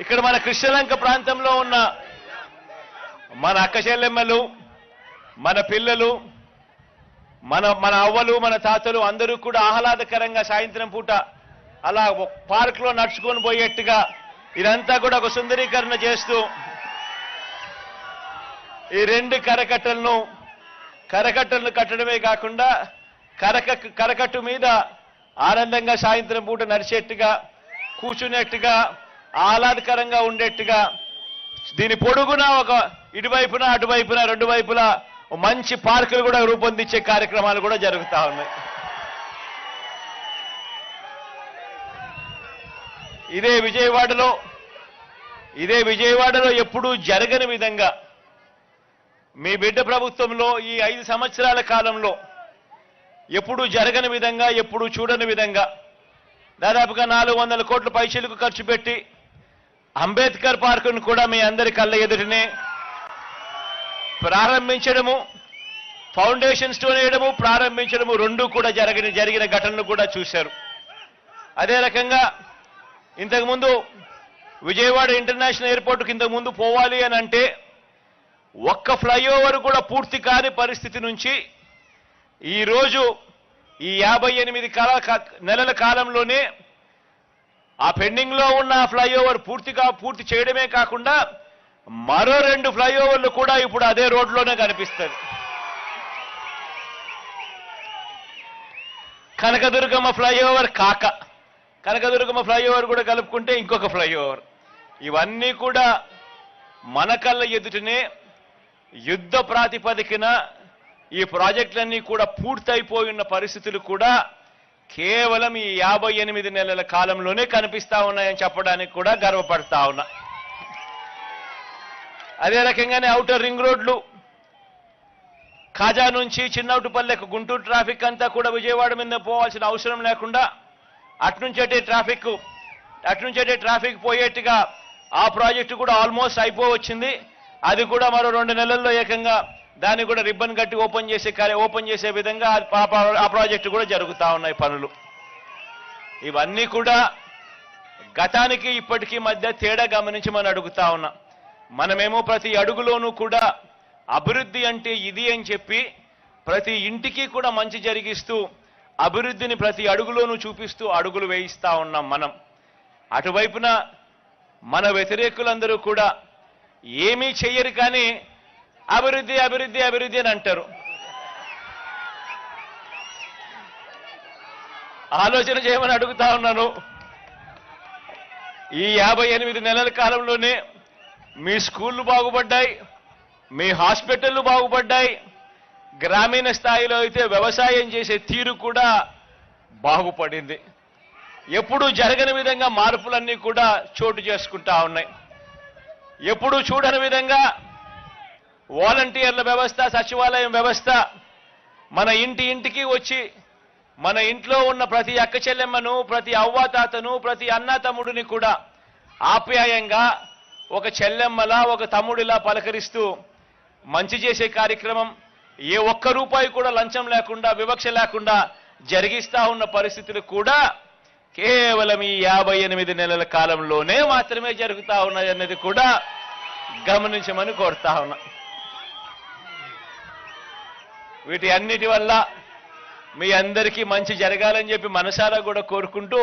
ఇక్కడ మన కృష్ణలంక ప్రాంతంలో ఉన్న మన అక్కచెల్లెమ్మలు మన పిల్లలు మన మన అవ్వలు మన తాతలు అందరూ కూడా ఆహ్లాదకరంగా సాయంత్రం పూట అలా పార్క్లో నడుచుకొని పోయేట్టుగా ఇదంతా కూడా ఒక సుందరీకరణ చేస్తూ ఈ రెండు కరకట్టలను కరకట్టలను కట్టడమే కాకుండా కరక కరకట్టు మీద ఆనందంగా సాయంత్రం పూట నడిచేట్టుగా కూర్చునేట్టుగా ఆహ్లాదకరంగా ఉండేట్టుగా దీని పొడుగున ఒక ఇటువైపున అటువైపున రెండు వైపులా మంచి పార్కులు కూడా రూపొందించే కార్యక్రమాలు కూడా జరుగుతా ఉన్నాయి. ఇదే విజయవాడలో ఇదే విజయవాడలో ఎప్పుడూ జరగని విధంగా మీ బిడ్డ ప్రభుత్వంలో ఈ ఐదు సంవత్సరాల కాలంలో ఎప్పుడూ జరగని విధంగా ఎప్పుడూ చూడని విధంగా దాదాపుగా నాలుగు వందల కోట్ల పైసలకు ఖర్చు పెట్టి అంబేద్కర్ పార్కును కూడా మీ అందరి కళ్ళ ఎదుటనే ప్రారంభించడము ఫౌండేషన్ స్టోన్ వేయడము ప్రారంభించడము రెండు కూడా జరిగిన జరిగిన ఘటనలు కూడా చూశారు. అదే రకంగా ఇంతకుముందు విజయవాడ ఇంటర్నేషనల్ ఎయిర్పోర్ట్కి ఇంతకుముందు పోవాలి అని అంటే ఒక్క ఫ్లైఓవర్ కూడా పూర్తి కాని పరిస్థితి నుంచి ఈరోజు ఈ యాభై ఎనిమిది కాల నెలల కాలంలోనే ఆ పెండింగ్లో ఉన్న ఫ్లైఓవర్ పూర్తిగా పూర్తి చేయడమే కాకుండా మరో రెండు ఫ్లైఓవర్లు కూడా ఇప్పుడు అదే రోడ్లోనే కనిపిస్తుంది కనకదుర్గమ్మ ఫ్లైఓవర్ కాక. కనకదుర్గమ్మ ఫ్లైఓవర్ కూడా కలుపుకుంటే ఇంకొక ఫ్లైఓవర్. ఇవన్నీ కూడా మన కళ్ళ ఎదుటనే యుద్ధ ప్రాతిపదికన ఈ ప్రాజెక్టులన్నీ కూడా పూర్తయిపోయిన పరిస్థితులు కూడా కేవలం ఈ యాభై ఎనిమిది నెలల కాలంలోనే కనిపిస్తా ఉన్నాయని చెప్పడానికి కూడా గర్వపడతా ఉన్నా. అదే రకంగానే అవుటర్ రింగ్ రోడ్లు కాజా నుంచి చిన్నౌటుపల్లెకు గుంటూరు ట్రాఫిక్ అంతా కూడా విజయవాడ మీద పోవాల్సిన అవసరం లేకుండా అట్నుంచి ట్రాఫిక్ అట్నుంచి అటే ట్రాఫిక్ పోయేట్టుగా ఆ ప్రాజెక్టు కూడా ఆల్మోస్ట్ అయిపోవచ్చింది. అది కూడా మరో రెండు నెలల్లో ఏకంగా దాన్ని కూడా రిబ్బన్ కట్టి ఓపెన్ చేసే కార్య ఓపెన్ చేసే విధంగా ఆ- ప్రాజెక్టు కూడా జరుగుతూ ఉన్నాయి పనులు. ఇవన్నీ కూడా గతానికి ఇప్పటికీ మధ్య తేడా గమనించి మనం అడుగుతా ఉన్నా. మనమేమో ప్రతి అడుగులోనూ కూడా అభివృద్ధి అంటే ఇది అని చెప్పి ప్రతి ఇంటికి కూడా మంచి జరిగిస్తూ అభివృద్ధిని ప్రతి అడుగులోనూ చూపిస్తూ అడుగులు వేయిస్తా ఉన్నాం మనం. అటువైపున మన వ్యతిరేకులందరూ కూడా ఏమీ చెయ్యరు కానీ అభివృద్ధి అభివృద్ధి అభివృద్ధి అని అంటారు. ఆలోచన చేయమని అడుగుతా ఉన్నాను. ఈ యాభై ఎనిమిది నెలల కాలంలోనే మీ స్కూళ్ళు బాగుపడ్డాయి మీ హాస్పిటళ్ళు బాగుపడ్డాయి గ్రామీణ స్థాయిలో అయితే వ్యవసాయం చేసే తీరు కూడా బాగుపడింది. ఎప్పుడూ జరగని విధంగా మార్పులన్నీ కూడా చోటు చేసుకుంటా ఉన్నాయి. ఎప్పుడూ చూడని విధంగా వాలంటీర్ల వ్యవస్థ సచివాలయం వ్యవస్థ మన ఇంటి ఇంటికి వచ్చి మన ఇంట్లో ఉన్న ప్రతి అక్క చెల్లెమ్మను ప్రతి అవ్వాతాతను ప్రతి అన్న తమ్ముడిని కూడా ఆప్యాయంగా ఒక చెల్లెమ్మలా ఒక తమ్ముడిలా పలకరిస్తూ మంచి చేసే కార్యక్రమం ఏ ఒక్క రూపాయి కూడా లంచం లేకుండా వివక్ష లేకుండా జరిగిస్తా ఉన్న పరిస్థితులు కూడా కేవలం ఈ యాభై ఎనిమిది నెలల కాలంలోనే మాత్రమే జరుగుతా ఉన్నాయన్నది కూడా గమనించమని కోరుతా ఉన్నా. వీటి అన్నిటి వల్ల మీ అందరికీ మంచి జరగాలని చెప్పి మనసారా కూడా కోరుకుంటూ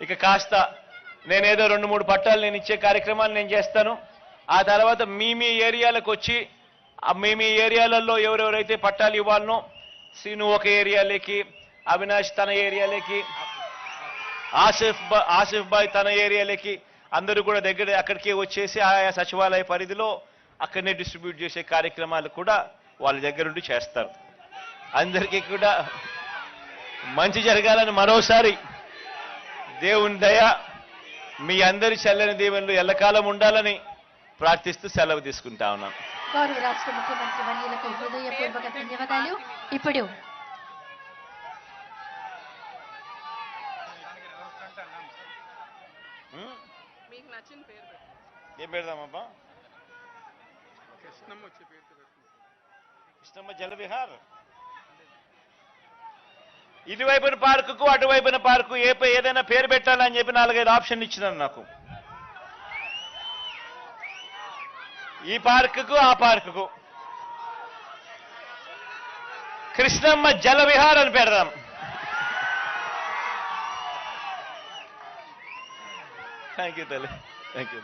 ఇక కాస్త నేనేదో రెండు మూడు పట్టాలు నేను ఇచ్చే కార్యక్రమాలు నేను చేస్తాను. ఆ తర్వాత మీ మీ ఏరియాలకు వచ్చి మీ మీ ఏరియాలలో ఎవరెవరైతే పట్టాలు ఇవ్వాలనో సీను ఒక ఏరియాలోకి అవినాష్ తన ఏరియాలోకి ఆసిఫ్ బా ఆసిఫ్ బాయ్ తన ఏరియాలోకి అందరూ కూడా దగ్గర అక్కడికి వచ్చేసి ఆయా సచివాలయ పరిధిలో అక్కడనే డిస్ట్రిబ్యూట్ చేసే కార్యక్రమాలు కూడా వాళ్ళ దగ్గరుండి చేస్తారు. అందరికీ కూడా మంచి జరగాలని మరోసారి దేవుని దయ మీ అందరి చల్లని దీవెనలు ఎల్లకాలం ఉండాలని ప్రార్థిస్తూ సెలవు తీసుకుంటా ఉన్నాను గౌరవ రాష్ట్ర ముఖ్యమంత్రి వర్యులకు హృదయపూర్వక ధన్యవాదాలు. ఇప్పుడు పేరు. ఏం పెడదామబ్బా? కృష్ణమ్మ వచ్చే పెట్టుకుంటాం కృష్ణమ్మ జలవిహార్ ఇటువైపున పార్కుకు అటువైపున పార్కు ఏ ఏదైనా పేరు పెట్టాలని చెప్పి నాలుగైదు ఆప్షన్లు ఇచ్చినాను నాకు. ఈ పార్కుకు ఆ పార్కుకు. కృష్ణమ్మ జల విహార్ అని పెడదాం. థ్యాంక్ యూ తల్లి. Thank you